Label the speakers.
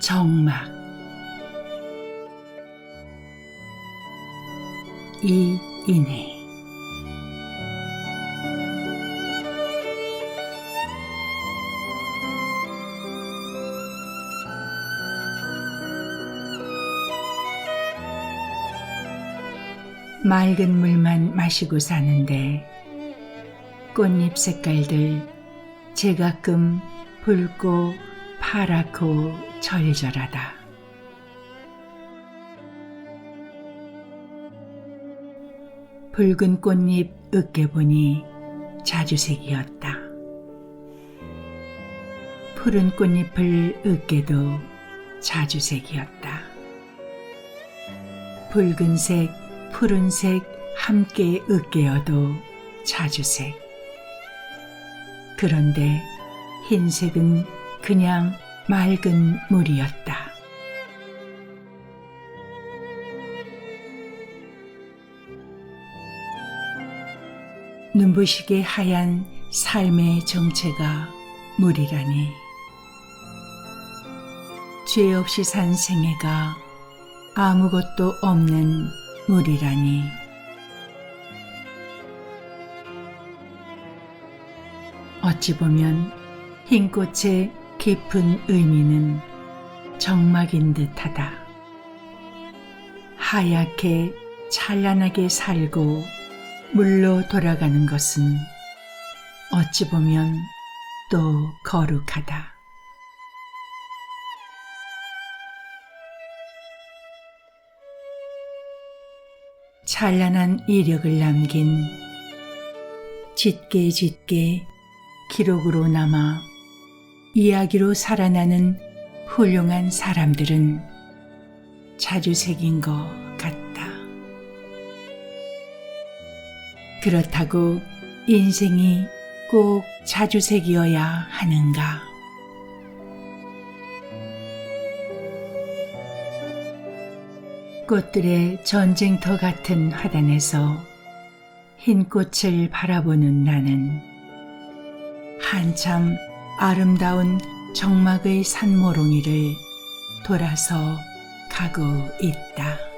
Speaker 1: 정막. 이인혜 맑은 물만 마시고 사는데 꽃잎 색깔들 제가끔 붉고 파랗고 절절하다. 붉은 꽃잎 으깨 보니 자주색이었다. 푸른 꽃잎을 으깨도 자주색이었다. 붉은색, 푸른색 함께 으깨어도 자주색. 그런데 흰색은 그냥 맑은 물이었다. 눈부시게 하얀 삶의 정체가 물이라니. 죄 없이 산 생애가 아무것도 없는 물이라니. 어찌 보면 흰 꽃의 깊은 의미는 정막인 듯하다. 하얗게 찬란하게 살고 물로 돌아가는 것은 어찌 보면 또 거룩하다. 찬란한 이력을 남긴 짙게 짙게 기록으로 남아 이야기로 살아나는 훌륭한 사람들은 자주 새긴 것 같다. 그렇다고 인생이 꼭 자주색이어야 하는가? 꽃들의 전쟁터 같은 화단에서 흰 꽃을 바라보는 나는 한참 아름다운 정막의 산모롱이를 돌아서 가고 있다.